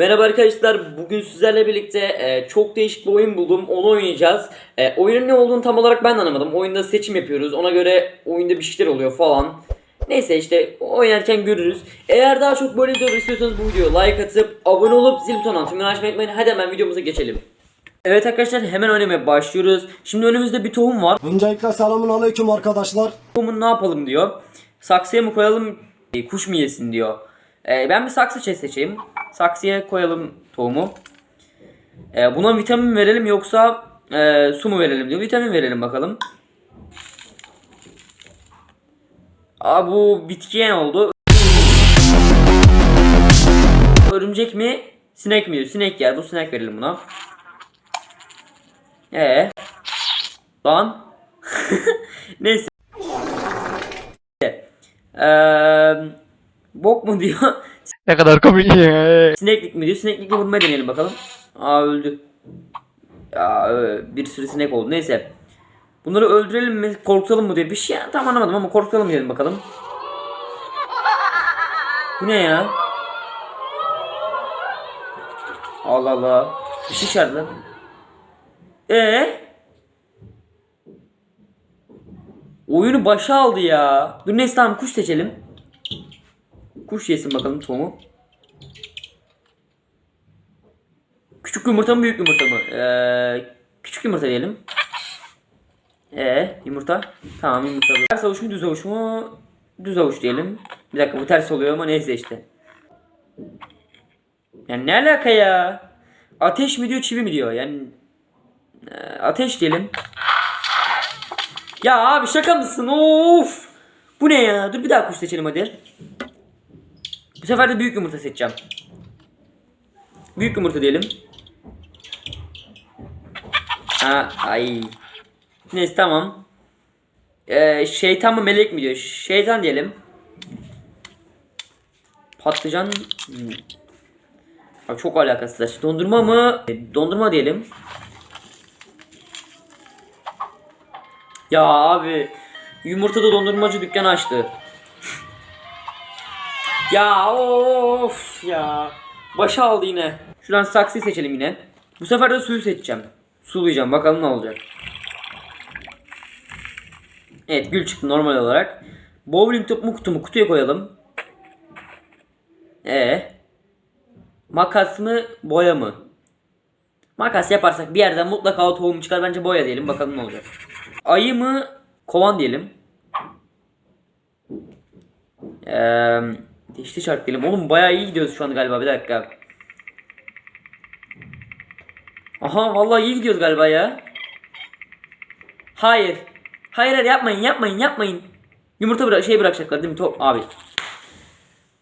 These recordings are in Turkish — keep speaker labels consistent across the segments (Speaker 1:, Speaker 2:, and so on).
Speaker 1: Merhaba arkadaşlar. Bugün sizlerle birlikte e, çok değişik bir oyun buldum. Onu oynayacağız. E, oyunun ne olduğunu tam olarak ben de anlamadım. Oyunda seçim yapıyoruz. Ona göre oyunda bir şeyler oluyor falan. Neyse işte oynarken görürüz. Eğer daha çok böyle videolar istiyorsanız bu videoya like atıp abone olup zil butonuna tümünü açmayı unutmayın. Hadi hemen videomuza geçelim. Evet arkadaşlar hemen oynamaya başlıyoruz. Şimdi önümüzde bir tohum var.
Speaker 2: Öncelikle selamun aleyküm arkadaşlar.
Speaker 1: Tohumun ne yapalım diyor. Saksıya mı koyalım e, kuş mu yesin diyor. E, ben bir saksı çe- seçeyim. Saksıya koyalım tohumu. E, buna vitamin verelim yoksa e, su mu verelim diyor. Vitamin verelim bakalım. Aa bu bitkiye ne oldu? Örümcek mi? Sinek mi. Sinek yer. Bu sinek verelim buna. Ee. Lan. Neyse. Eee bok mu diyor?
Speaker 3: Ne kadar komik ya.
Speaker 1: Sineklik mi diyor? Sineklikle vurmaya deneyelim bakalım. Aa öldü. Ya bir sürü sinek oldu. Neyse. Bunları öldürelim mi? Korkutalım mı diye bir şey tam anlamadım ama korkutalım diyelim bakalım. Bu ne ya? Allah Allah. Bir şey çağırdı lan. Ee? Oyunu başa aldı ya. Dur neyse tamam kuş seçelim. Kuş yesin bakalım Tom'u. Küçük yumurta mı büyük yumurta mı? Ee, küçük yumurta diyelim. Ee, yumurta. Tamam yumurta. Ters avuç mu düz avuç mu? Düz avuç diyelim. Bir dakika bu ters oluyor ama neyse işte. Yani ne alaka ya? Ateş mi diyor çivi mi diyor? Yani ee, ateş diyelim. Ya abi şaka mısın? Of! Bu ne ya? Dur bir daha kuş seçelim hadi. Sefer de büyük yumurta seçeceğim. Büyük yumurta diyelim. Ha, ay. Neyse tamam. Ee, şeytan mı melek mi diyor? Şeytan diyelim. Patlıcan. Hmm. Abi çok alakasız. Dondurma mı? E, Dondurma diyelim. Ya abi yumurtada dondurmacı dükkanı açtı. Ya of ya. Başa aldı yine. Şuradan saksıyı seçelim yine. Bu sefer de suyu seçeceğim. Sulayacağım bakalım ne olacak. Evet gül çıktı normal olarak. Bowling top mu kutu mu? Kutuya koyalım. E Makas mı boya mı? Makas yaparsak bir yerden mutlaka o tohum çıkar. Bence boya diyelim bakalım ne olacak. Ayı mı kovan diyelim. Eee Dişli şart diyelim. Oğlum bayağı iyi gidiyoruz şu an galiba bir dakika. Aha vallahi iyi gidiyoruz galiba ya. Hayır. Hayır hayır yapmayın yapmayın yapmayın. Yumurta bırak şey bırakacaklar değil mi? Top abi.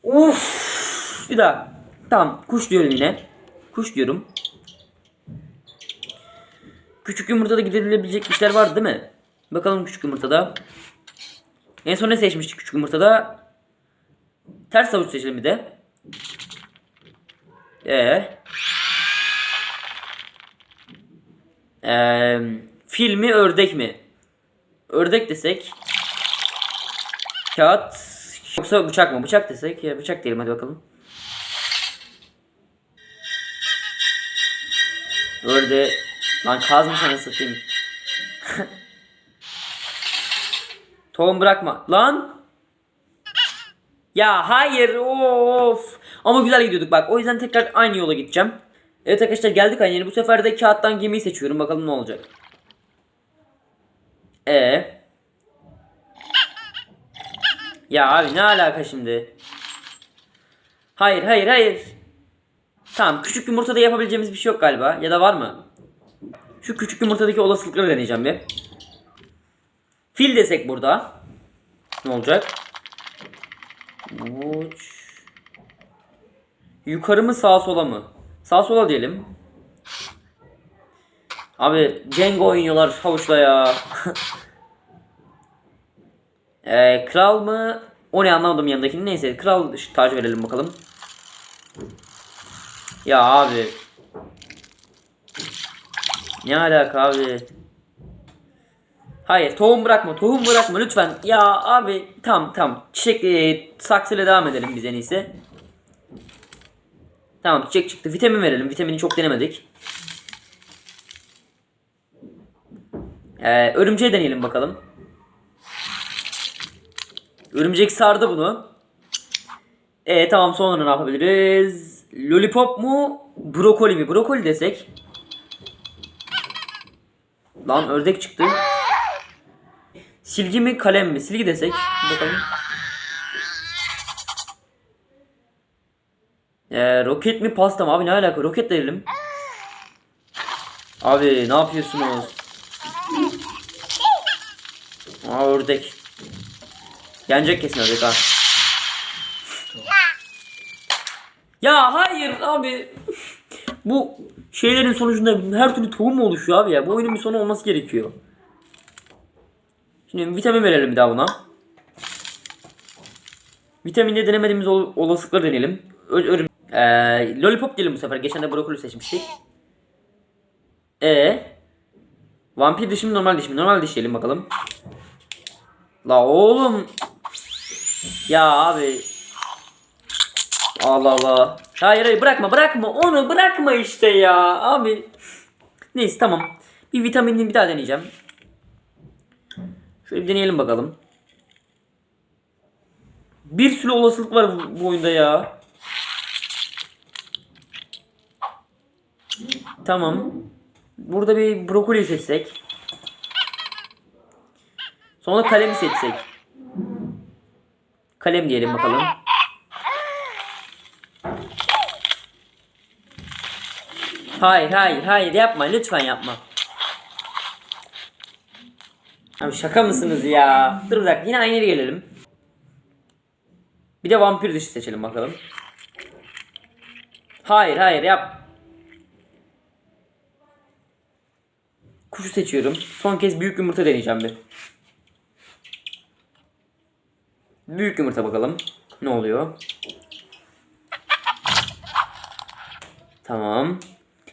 Speaker 1: Uf. Bir daha. Tamam kuş diyorum yine. Kuş diyorum. Küçük yumurtada gidilebilecek işler var değil mi? Bakalım küçük yumurtada. En son ne seçmiştik küçük yumurtada? Ters avuç seçelim de. Ee. Ee, fil mi ördek mi? Ördek desek. Kağıt yoksa bıçak mı? Bıçak desek ya bıçak diyelim hadi bakalım. Örde lan kazmış anasını satayım. Tohum bırakma. Lan ya hayır of. Ama güzel gidiyorduk bak. O yüzden tekrar aynı yola gideceğim. Evet arkadaşlar geldik aynı yere. Bu sefer de kağıttan gemiyi seçiyorum. Bakalım ne olacak. E. Ya abi ne alaka şimdi? Hayır hayır hayır. Tamam küçük yumurtada yapabileceğimiz bir şey yok galiba. Ya da var mı? Şu küçük yumurtadaki olasılıkları deneyeceğim bir. Fil desek burada. Ne olacak? Uç. Yukarı mı sağa sola mı? Sağa sola diyelim. Abi Cengo oynuyorlar havuçla ya. ee, kral mı? O ne anlamadım yanındakini. Neyse kral tacı verelim bakalım. Ya abi. Ne alaka abi? Hayır tohum bırakma tohum bırakma lütfen. Ya abi tam tam çiçek e, saksıyla devam edelim biz en iyisi. Tamam çiçek çıktı. Vitamin verelim. Vitamini çok denemedik. Ee, örümceği deneyelim bakalım. Örümcek sardı bunu. E tamam sonra ne yapabiliriz? Lollipop mu? Brokoli mi? Brokoli desek. Lan ördek çıktı. Silgi mi kalem mi? Silgi desek. Bakalım. Ee, roket mi pasta mı? Abi ne alaka? Roket verelim. Abi ne yapıyorsunuz? Aa ördek. Yenecek kesin ördek ha. Ya hayır abi. Bu şeylerin sonucunda her türlü tohum oluşuyor abi ya? Bu oyunun bir sonu olması gerekiyor. Şimdi vitamin verelim bir daha buna. Vitaminde denemediğimiz ol- olasılıkları deneyelim. Ö- Ee, lollipop diyelim bu sefer. Geçen de brokoli seçmiştik. E Vampir dişi mi normal dişi mi? Normal diş diyelim bakalım. La oğlum. Ya abi. Allah Allah. Hayır hayır bırakma bırakma onu bırakma işte ya abi. Neyse tamam. Bir vitaminini bir daha deneyeceğim. Şöyle bir deneyelim bakalım. Bir sürü olasılık var bu, oyunda ya. Tamam. Burada bir brokoli seçsek. Sonra kalemi seçsek. Kalem diyelim bakalım. Hayır hayır hayır yapma lütfen yapma. Abi şaka mısınız ya? Dur bir dakika yine aynı yere gelelim. Bir de vampir dışı seçelim bakalım. Hayır hayır yap. Kuşu seçiyorum. Son kez büyük yumurta deneyeceğim bir. Büyük yumurta bakalım. Ne oluyor? Tamam.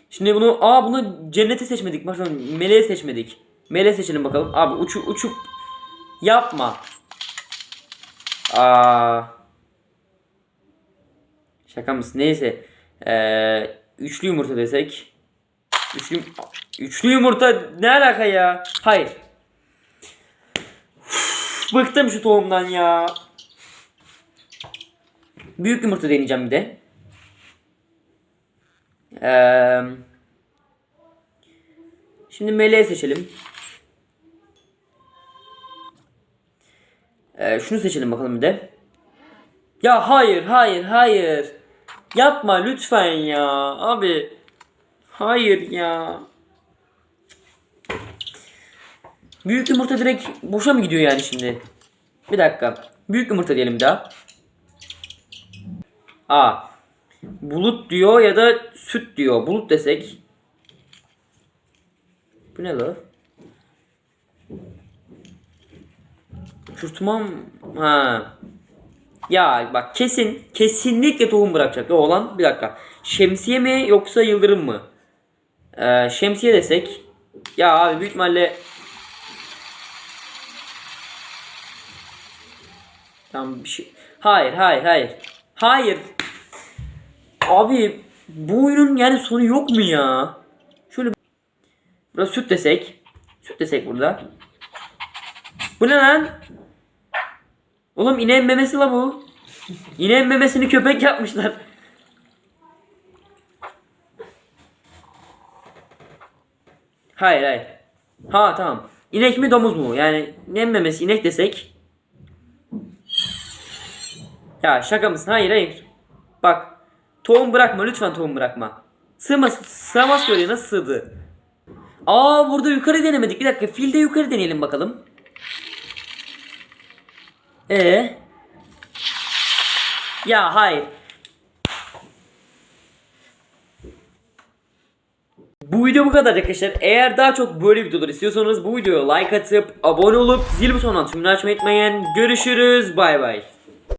Speaker 1: Şimdi bunu aa bunu cenneti seçmedik. Bakın meleği seçmedik. Meleği seçelim bakalım. Abi uçu uçup yapma. Aa. Şaka mısın? Neyse. Ee, üçlü yumurta desek. Üçlü, üçlü yumurta ne alaka ya? Hayır. Uf, bıktım şu tohumdan ya. Büyük yumurta deneyeceğim bir de. Ee, şimdi meleği seçelim. Ee, şunu seçelim bakalım bir de. Ya hayır hayır hayır. Yapma lütfen ya abi. Hayır ya. Büyük yumurta direkt boşa mı gidiyor yani şimdi? Bir dakika. Büyük yumurta diyelim daha. A. Bulut diyor ya da süt diyor. Bulut desek. Bu ne la? Uçurtmam. Ha. Ya bak kesin kesinlikle tohum bırakacak. O olan bir dakika. Şemsiye mi yoksa yıldırım mı? Ee, şemsiye desek. Ya abi büyük ihtimalle Tamam bir şey. Hayır hayır hayır. Hayır. Abi bu oyunun yani sonu yok mu ya? Şöyle Burada süt desek. Süt desek burada. Bu ne lan? Oğlum ineğin memesi la bu. İneğin memesini köpek yapmışlar. Hayır hayır. Ha tamam. İnek mi domuz mu? Yani ne memesi inek desek. Ya şaka mısın? Hayır hayır. Bak. Tohum bırakma lütfen tohum bırakma. Sığmaz, sığmaz ki oraya nasıl sığdı? Aa burada yukarı denemedik. Bir dakika filde yukarı deneyelim bakalım. Ee? Ya hayır. Bu video bu kadar arkadaşlar. Eğer daha çok böyle videolar istiyorsanız bu videoya like atıp abone olup zil butonundan tümünü açmayı unutmayın. Görüşürüz. Bay bay.